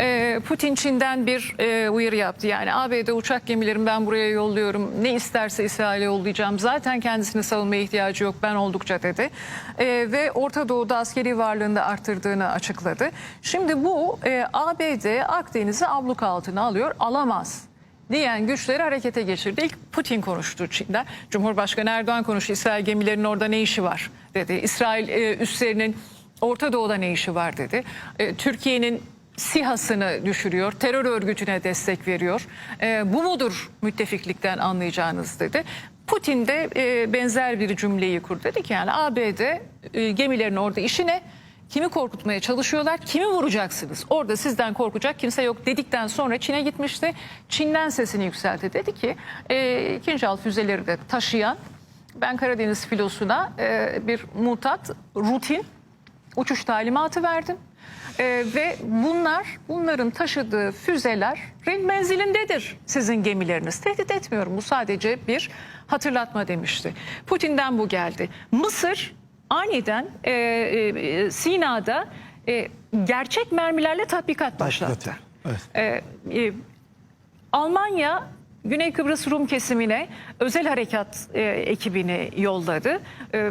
Ee, Putin Çin'den bir e, uyarı yaptı. Yani ABD uçak gemilerimi ben buraya yolluyorum. Ne isterse İsrail'e yollayacağım. Zaten kendisini savunmaya ihtiyacı yok. Ben oldukça dedi. Ee, ve Orta Doğu'da askeri varlığını da arttırdığını açıkladı. Şimdi bu e, ABD Akdeniz'i abluk altına alıyor. Alamaz diyen güçleri harekete geçirdi. İlk Putin konuştu Çin'den. Cumhurbaşkanı Erdoğan konuştu. İsrail gemilerinin orada ne işi var dedi. İsrail e, üslerinin Orta Doğu'da ne işi var dedi. E, Türkiye'nin SİHA'sını düşürüyor, terör örgütüne destek veriyor. E, bu mudur müttefiklikten anlayacağınız dedi. Putin de e, benzer bir cümleyi kurdu. Dedi ki yani ABD e, gemilerin orada işi ne? Kimi korkutmaya çalışıyorlar? Kimi vuracaksınız? Orada sizden korkacak kimse yok dedikten sonra Çin'e gitmişti. Çin'den sesini yükseltti. Dedi ki e, ikinci alt füzeleri de taşıyan ben Karadeniz filosuna e, bir mutat, rutin uçuş talimatı verdim. E, ve bunlar, bunların taşıdığı füzelerin menzilindedir sizin gemileriniz. Tehdit etmiyorum bu sadece bir hatırlatma demişti. Putin'den bu geldi. Mısır aniden e, e, Sina'da e, gerçek mermilerle tatbikat başlattı. Evet. E, e, Almanya Güney Kıbrıs Rum kesimine özel harekat e, ekibini yolladı. E,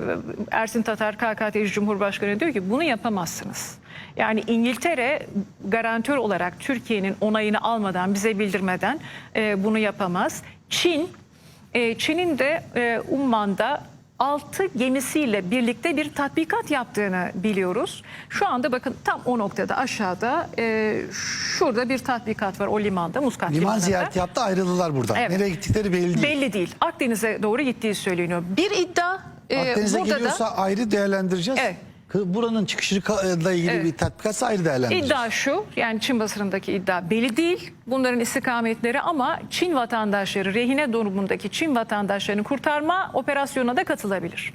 Ersin Tatar KKTC Cumhurbaşkanı diyor ki bunu yapamazsınız. Yani İngiltere garantör olarak Türkiye'nin onayını almadan bize bildirmeden e, bunu yapamaz. Çin e, Çin'in de e, Umman'da 6 gemisiyle birlikte bir tatbikat yaptığını biliyoruz. Şu anda bakın tam o noktada aşağıda e, şurada bir tatbikat var o limanda Muscat Liman limanında. ziyareti yaptı ayrıldılar buradan. Evet. Nereye gittikleri belli değil. Belli değil. Akdeniz'e doğru gittiği söyleniyor. Bir iddia e, Akdeniz'e burada da ayrı değerlendireceğiz. Evet. Buranın çıkışıyla ilgili Evet. bir tatbikatsa ayrı değerlendireceğiz. iddia şu yani Çin basınındaki iddia belli değil. Bunların istikametleri ama Çin vatandaşları rehine durumundaki Çin vatandaşlarını kurtarma operasyonuna da katılabilir.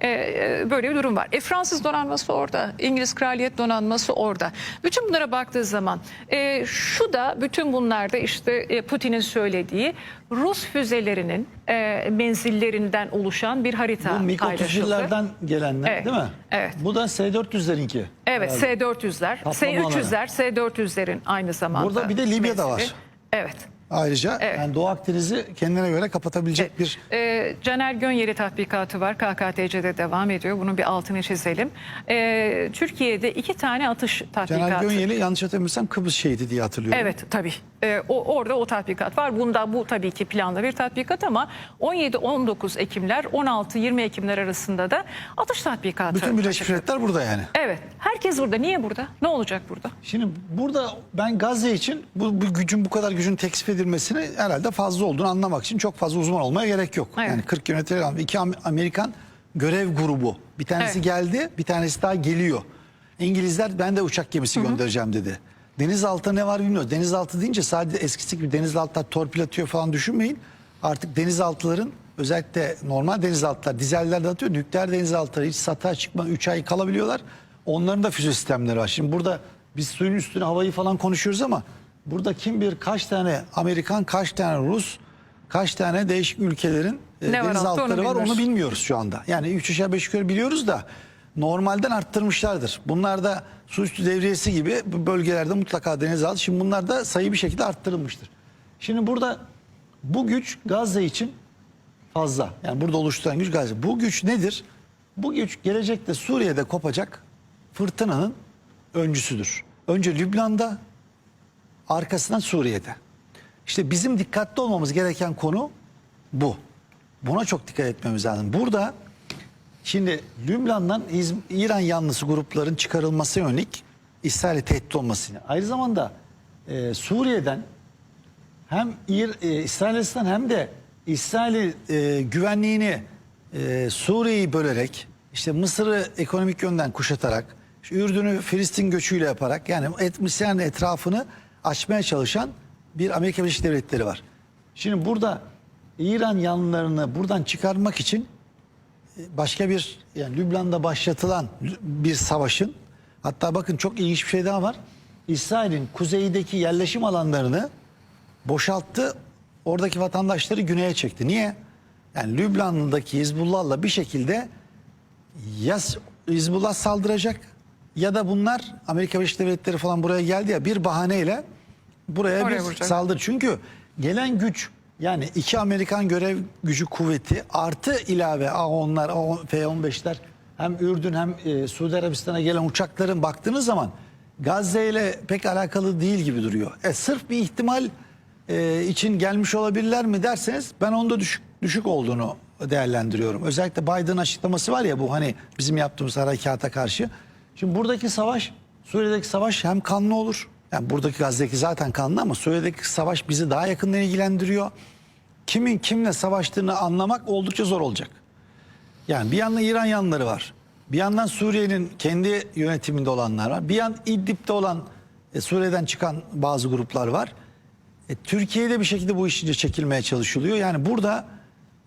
E, e, böyle bir durum var. E, Fransız donanması orada, İngiliz kraliyet donanması orada. Bütün bunlara baktığı zaman e, şu da bütün bunlarda işte e, Putin'in söylediği Rus füzelerinin e, menzillerinden oluşan bir harita Bu paylaşıldı. mikrotufüzlerden gelenler Evet, değil mi? evet. Bu da S-400'lerinki. Evet S-400'ler, Kaplamaları. S-300'ler, S-400'lerin aynı zamanda. Burada bir de Libya'da var. menzili. Evet. Ayrıca Evet. Yani Doğu Akdeniz'i kendine göre kapatabilecek bir Ee, Caner Gönyeli tatbikatı var. KKTC'de devam ediyor. Bunun bir altını çizelim. Ee, Türkiye'de iki tane atış tatbikatı. Caner Gönyeli yanlış hatırlamıyorsam Kıbrıs şehidi diye hatırlıyorum. Evet tabii. Ee, o, orada o tatbikat var. Bunda bu tabii ki planlı bir tatbikat ama 17-19 Ekimler, 16-20 Ekimler arasında da atış tatbikatı. Bütün Birleşmiş Milletler burada yani. Evet. Herkes burada. Niye burada? Ne olacak burada? Şimdi burada ben Gazze için bu, bu gücün bu kadar gücün teksif edilmesini herhalde fazla olduğunu anlamak için çok fazla uzman olmaya gerek yok. Evet. Yani 40 yönetilen iki Am- Amerikan görev grubu. Bir tanesi Evet. geldi, bir tanesi daha geliyor. İngilizler ben de uçak gemisi göndereceğim dedi. Denizaltı ne var bilmiyoruz. Denizaltı deyince sadece eskisi gibi denizaltılar torpil atıyor falan düşünmeyin. Artık denizaltıların özellikle normal denizaltılar, dizeller de atıyor. Nükleer denizaltıları hiç satağa çıkma 3 ay kalabiliyorlar. Onların da füze sistemleri var. Şimdi burada biz suyun üstüne havayı falan konuşuyoruz ama burada kim bilir kaç tane Amerikan, kaç tane Rus, kaç tane değişik ülkelerin e, Ne var onu var onu bilmiyoruz. bilmiyoruz şu anda. Yani 3 aşağı 5 yukarı biliyoruz da normalden arttırmışlardır. Bunlar da su üstü devriyesi gibi bu bölgelerde mutlaka denizaltı. Şimdi bunlar da sayı bir şekilde arttırılmıştır. Şimdi burada bu güç Gazze için Fazla. Yani burada oluşturan güç Gazze. Bu güç nedir? Bu güç gelecekte Suriye'de kopacak fırtınanın öncüsüdür. Önce Lübnan'da, arkasından Suriye'de. İşte bizim dikkatli olmamız gereken konu bu. Buna çok dikkat etmemiz lazım. Burada şimdi Lübnan'dan İran yanlısı grupların çıkarılması yönelik İsrail'e tehdit olmasını. Aynı zamanda e, Suriye'den hem İr, e, İsrail açısından hem de İsrail e, güvenliğini e, Suriye'yi bölerek işte Mısır'ı ekonomik yönden kuşatarak işte Ürdün'ü Filistin göçüyle yaparak yani et, etrafını açmaya çalışan bir Amerika Birleşik Devletleri var. Şimdi burada İran yanlılarını buradan çıkarmak için e, başka bir yani Lübnan'da başlatılan bir savaşın hatta bakın çok ilginç bir şey daha var. İsrail'in kuzeydeki yerleşim alanlarını boşalttı. Oradaki vatandaşları güneye çekti. Niye? Yani Lübnan'daki Hizbullah'la bir şekilde ya Hizbullah saldıracak ya da bunlar Amerika Birleşik Devletleri falan buraya geldi ya bir bahaneyle buraya Oraya bir vuracak. saldırı. Çünkü gelen güç yani iki Amerikan görev gücü kuvveti artı ilave A-10'lar, A-10 F-15'ler hem Ürdün hem e, Suudi Arabistan'a gelen uçakların baktığınız zaman Gazze ile pek alakalı değil gibi duruyor. E, sırf bir ihtimal e, için gelmiş olabilirler mi derseniz ben onda düşük, düşük olduğunu değerlendiriyorum. Özellikle Biden açıklaması var ya bu hani bizim yaptığımız harekata karşı. Şimdi buradaki savaş Suriye'deki savaş hem kanlı olur. Yani buradaki Gazze'deki zaten kanlı ama Suriye'deki savaş bizi daha yakından ilgilendiriyor. Kimin kimle savaştığını anlamak oldukça zor olacak. Yani bir yandan İran yanları var. Bir yandan Suriye'nin kendi yönetiminde olanlar var. Bir yan İdlib'de olan e, Suriye'den çıkan bazı gruplar var. E, Türkiye'de bir şekilde bu işince çekilmeye çalışılıyor. Yani burada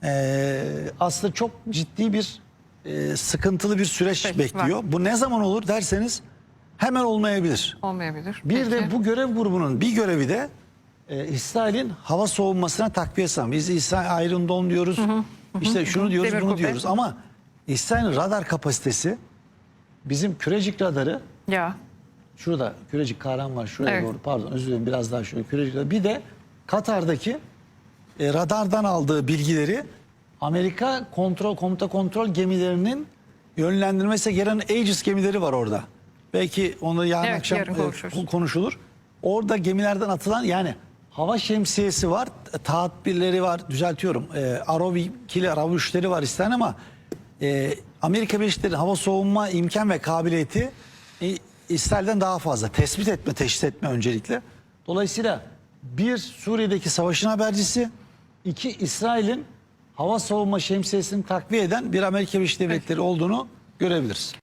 e, aslında çok ciddi bir e, sıkıntılı bir süreç Peki, bekliyor. Bu ne zaman olur derseniz hemen olmayabilir. Olmayabilir. Bir de Peki. bu görev grubunun bir görevi de e, İsrail'in hava soğunmasına takviye sağlamak. Biz İsrail Iron Dome diyoruz. İşte şunu diyoruz, Demir bunu kubbe. diyoruz ama İsrail'in radar kapasitesi bizim kürecik radarı Ya. şurada kürecik kahraman var şuraya Evet. doğru pardon özür dilerim biraz daha şöyle kürecik radar. Bir de Katar'daki e, radardan aldığı bilgileri Amerika kontrol komuta kontrol gemilerinin yönlendirmesi gelen Aegis gemileri var orada. Belki onu yarın Evet, akşam yarın e, konuşuruz. konuşulur. Orada gemilerden atılan yani hava şemsiyesi var, taat birleri var, düzeltiyorum. E, Arov 2'li, Arov 3'leri var isteyen ama e, Amerika Birleşik Devletleri hava soğunma imkan ve kabiliyeti e, İsrail'den daha fazla. Tespit etme, teşhis etme öncelikle. Dolayısıyla bir Suriye'deki savaşın habercisi, iki İsrail'in hava savunma şemsiyesini takviye eden bir Amerika Birleşik Devletleri olduğunu görebiliriz.